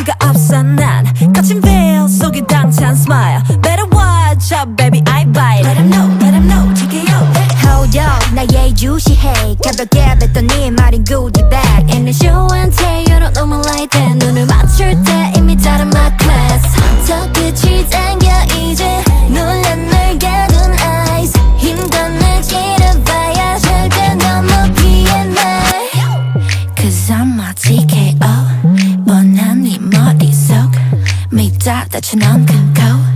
수가 없어 난 거친 veil 속에 당찬 smile. Better watch out baby I bite. Let him know let him know TKO Hold yo 나의 유시해. 가볍게 뱉더니 말인 goodie bag In the show and tell you don't know me like that 눈을 맞출 때 이미 다른 my class. 저 끝이 당겨 이제 놀란 널 가둔 eyes. 힘껏 날 길어봐야 절대 너무 피해 날. Cause I'm a TKO 뻔한 dot that you're not gonna go